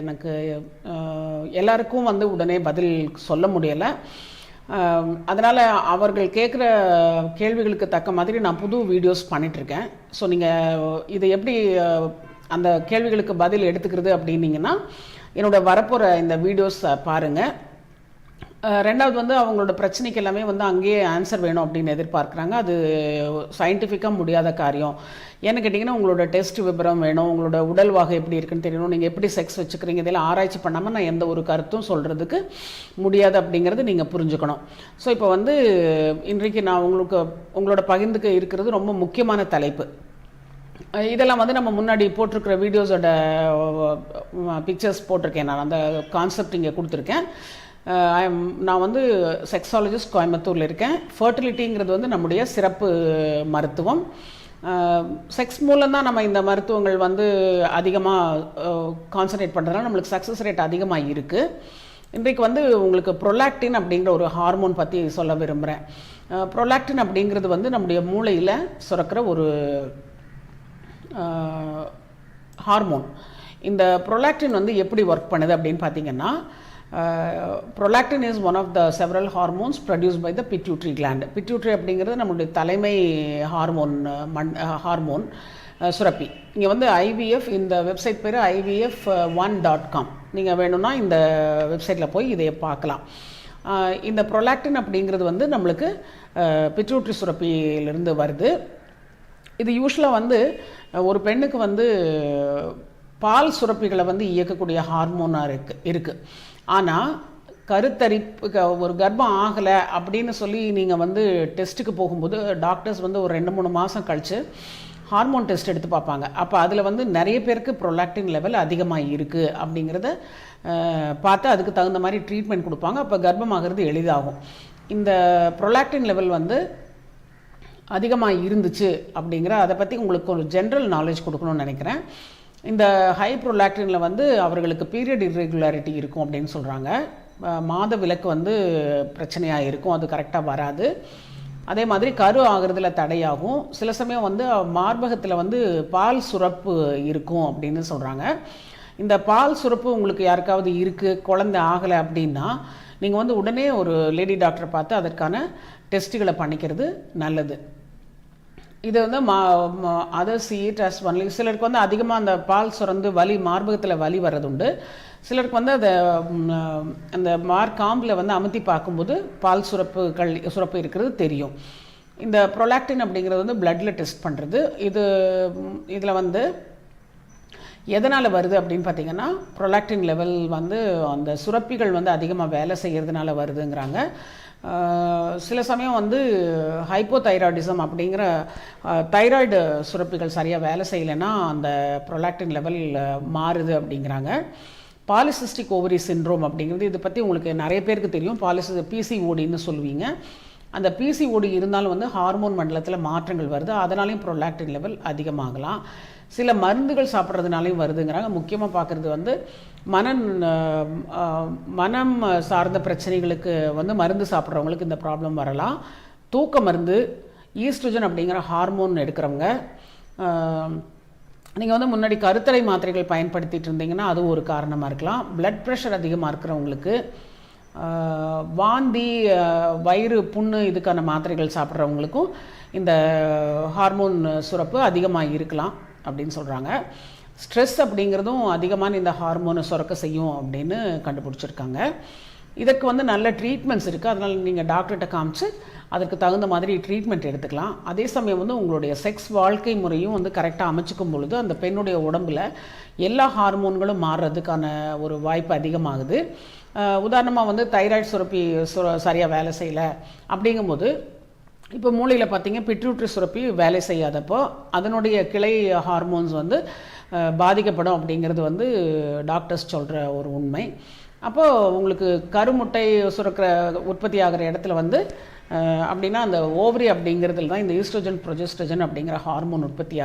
எனக்கு எல்லாருக்கும் வந்து உடனே பதில் சொல்ல முடியலை. அதனால் அவர்கள் கேட்குற கேள்விகளுக்கு தக்க மாதிரி நான் புது வீடியோஸ் பண்ணிகிட்ருக்கேன் ஸோ நீங்கள் இதை எப்படி அந்த கேள்விகளுக்கு பதில் எடுத்துக்கிறது அப்படின்னீங்கன்னா என்னோட வரப்போகிற இந்த வீடியோஸை பாருங்கள் ரெண்டாவது வந்து அவங்களோட பிரச்சனைக்கு எல்லாமே வந்து அங்கேயே ஆன்சர் வேணும் அப்படின்னு எதிர்பார்க்குறாங்க. அது சயின்டிஃபிக்காக முடியாத காரியம். ஏன்னு கேட்டிங்கன்னா உங்களோட டெஸ்ட் விபரம் வேணும் உங்களோட உடல் வாகு எப்படி இருக்குன்னு தெரியணும் நீங்கள் எப்படி செக்ஸ் வச்சுக்கிறீங்க இதெல்லாம் ஆராய்ச்சி பண்ணாமல் நான் எந்த ஒரு கருத்தும் சொல்கிறதுக்கு முடியாது அப்படிங்கிறது நீங்கள் புரிஞ்சுக்கணும். ஸோ இப்போ வந்து இன்றைக்கு நான் உங்களுக்கு உங்களோட பகிர்ந்துக்க இருக்கிறது ரொம்ப முக்கியமான தலைப்பு. இதெல்லாம் வந்து நம்ம முன்னாடி போட்டிருக்கிற வீடியோஸோட பிக்சர்ஸ் போட்டிருக்கேன் நான். அந்த கான்செப்ட் இங்கே கொடுத்துருக்கேன். நான் வந்து செக்ஸாலஜிஸ்ட் கோயம்புத்தூரில் இருக்கேன். ஃபர்டிலிட்டிங்கிறது வந்து நம்முடைய சிறப்பு மருத்துவம். செக்ஸ் மூலம்தான் நம்ம இந்த மருத்துவங்கள் வந்து அதிகமாக கான்சன்ட்ரேட் பண்ணுறதுனால நம்மளுக்கு சக்ஸஸ் ரேட் அதிகமாக இருக்குது இன்றைக்கு வந்து உங்களுக்கு ப்ரொலாக்டின் அப்படிங்கிற ஒரு ஹார்மோன் பற்றி சொல்ல விரும்புகிறேன் ப்ரொலாக்டின் அப்படிங்கிறது வந்து நம்முடைய மூளையில் சுரக்கிற ஒரு ஹார்மோன் இந்த ப்ரொலாக்டின் வந்து எப்படி ஒர்க் பண்ணுது அப்படின்னு பார்த்தீங்கன்னா prolactin is one of the several hormones produce by the pituitary gland pituitary அப்படிங்கிறது நம்மளுடைய தலைமை ஹார்மோன் uh, மண் uh, ஹார்மோன் uh, சுரப்பி. இங்கே வந்து ஐவிஎஃப் இந்த வெப்சைட் பேர் ஐவிஎஃப் ஒன் டாட் காம் நீங்கள் வேணும்னா இந்த வெப்சைட்டில் போய் இதை பார்க்கலாம். இந்த ப்ரொலாக்டின் அப்படிங்கிறது வந்து நம்மளுக்கு பிட்யூட்ரி சுரப்பியிலிருந்து வருது. இது யூஸ்வலாக வந்து ஒரு பெண்ணுக்கு வந்து பால் சுரப்பிகளை வந்து இயக்கக்கூடிய ஹார்மோனாக இருக்குது இருக்குது ஆனால் கருத்தரிப்பு க- ஒரு கர்ப்பம் ஆகலை அப்படின்னு சொல்லி நீங்கள் வந்து டெஸ்ட்டுக்கு போகும்போது டாக்டர்ஸ் வந்து ஒரு ரெண்டு மூணு மாதம் கழித்து ஹார்மோன் டெஸ்ட் எடுத்து பார்ப்பாங்க. அப்போ அதில் வந்து நிறைய பேருக்கு ப்ரொலாக்டின் லெவல் அதிகமாக இருக்குது அப்படிங்கிறத பார்த்து அதுக்கு தகுந்த மாதிரி ட்ரீட்மெண்ட் கொடுப்பாங்க. அப்போ கர்ப்பமாகிறது எளிதாகும். இந்த ப்ரொலாக்டின் லெவல் வந்து அதிகமாக இருந்துச்சு அப்படிங்கிற அதை பற்றி உங்களுக்கு ஒரு ஜென்ரல் நாலேஜ் கொடுக்கணும்னு நினைக்கிறேன். இந்த ஹை ப்ரொலாக்டினில் வந்து அவர்களுக்கு பீரியட் இர்ரெகுலாரிட்டி இருக்கும் அப்படின்னு சொல்கிறாங்க மாத விலக்கு வந்து பிரச்சனையாக இருக்கும் அது கரெக்டாக வராது. அதே மாதிரி கரு ஆகிறதுல தடையாகும். சில சமயம் வந்து மார்பகத்தில் வந்து பால் சுரப்பு இருக்கும் அப்படின்னு சொல்கிறாங்க இந்த பால் சுரப்பு உங்களுக்கு யாருக்காவது இருக்குது குழந்தை ஆகலை அப்படின்னா நீங்கள் வந்து உடனே ஒரு லேடி டாக்டரை பார்த்து அதற்கான டெஸ்ட்டுகளை பண்ணிக்கிறது நல்லது. இது வந்து மா அதர் சிஇட் அஸ் ஒன்லி சிலருக்கு வந்து அதிகமாக அந்த பால் சுரந்து வலி மார்பகத்தில் வலி வர்றதுண்டு. சிலருக்கு வந்து அதை அந்த மார்க்காம்பில் வந்து அமுத்தி பார்க்கும்போது பால் சுரப்புகள் சுரப்பு இருக்கிறது தெரியும். இந்த ப்ரொலாக்டின் அப்படிங்கிறது வந்து பிளட்டில் டெஸ்ட் பண்ணுறது இது இதில் வந்து எதனால் வருது அப்படின்னு பார்த்தீங்கன்னா ப்ரொலாக்டின் லெவல் வந்து அந்த சுரப்பிகள் வந்து அதிகமாக வேலை செய்கிறதுனால வருதுங்கிறாங்க. சில சமயம் வந்து ஹைப்போதைராய்டிசம் அப்படிங்கிற தைராய்டு சுரப்பிகள் சரியாக வேலை செய்யலைன்னா அந்த ப்ரொலாக்டின் லெவல் மாறுது அப்படிங்கிறாங்க. பாலிசிஸ்டிக் ஓவரி சிண்ட்ரோம் அப்படிங்கிறது இதை பற்றி உங்களுக்கு நிறைய பேருக்கு தெரியும். பாலிசி பிசிஓடின்னு சொல்லுவீங்க. அந்த பிசிஓடி இருந்தாலும் வந்து ஹார்மோன் மண்டலத்தில் மாற்றங்கள் வருது. அதனாலையும் ப்ரொலாக்டின் லெவல் அதிகமாகலாம். சில மருந்துகள் சாப்பிட்றதுனாலையும் வருதுங்கிறாங்க. முக்கியமாக பார்க்குறது வந்து மன மனம் சார்ந்த பிரச்சனைகளுக்கு வந்து மருந்து சாப்பிட்றவங்களுக்கு இந்த ப்ராப்ளம் வரலாம். தூக்க மருந்து ஈஸ்ட்ரோஜன் அப்படிங்கிற ஹார்மோன் எடுக்கிறவங்க நீங்கள் வந்து முன்னாடி கருத்தடை மாத்திரைகள் பயன்படுத்திட்டு இருந்தீங்கன்னா அது ஒரு காரணமாக இருக்கலாம். பிளட் ப்ரெஷர் அதிகமாக இருக்கிறவங்களுக்கு வாந்தி வயிறு புண்ணு இதுக்கான மாத்திரைகள் சாப்பிட்றவங்களுக்கும் இந்த ஹார்மோன் சுரப்பு அதிகமாக இருக்கலாம். அப்படின்னு சொல்கிறாங்க ஸ்ட்ரெஸ் அப்படிங்கிறதும் அதிகமான இந்த ஹார்மோனை சுரக்க செய்யும் அப்படின்னு கண்டுபிடிச்சிருக்காங்க. இதற்கு வந்து நல்ல ட்ரீட்மெண்ட்ஸ் இருக்குது அதனால் நீங்கள் டாக்டர்கிட்ட காமிச்சு அதற்கு தகுந்த மாதிரி ட்ரீட்மெண்ட் எடுத்துக்கலாம். அதே சமயம் வந்து உங்களுடைய செக்ஸ் வாழ்க்கை முறையும் வந்து கரெக்டாக அமைச்சிக்கும் பொழுது அந்த பெண்ணுடைய உடம்பில் எல்லா ஹார்மோன்களும் மாறுறதுக்கான ஒரு வாய்ப்பு அதிகமாகுது. உதாரணமாக வந்து தைராய்டு சுரப்பி சுர சரியாக வேலை செய்யலை அப்படிங்கும்போது இப்போ மூளையில் பார்த்தீங்க பிட்ரூட்ரி சுரப்பி வேலை செய்யாதப்போ அதனுடைய கிளை ஹார்மோன்ஸ் வந்து பாதிக்கப்படும் அப்படிங்கிறது வந்து டாக்டர்ஸ் சொல்கிற ஒரு உண்மை. அப்போது உங்களுக்கு கருமுட்டை சுரக்கிற உற்பத்தி ஆகிற இடத்துல வந்து அப்படின்னா அந்த ஓவரி அப்படிங்கிறதுல தான் இந்த ஈஸ்ட்ரோஜன் ப்ரொஜெஸ்ட்ரஜன் அப்படிங்கிற ஹார்மோன் உற்பத்தி ஆகும்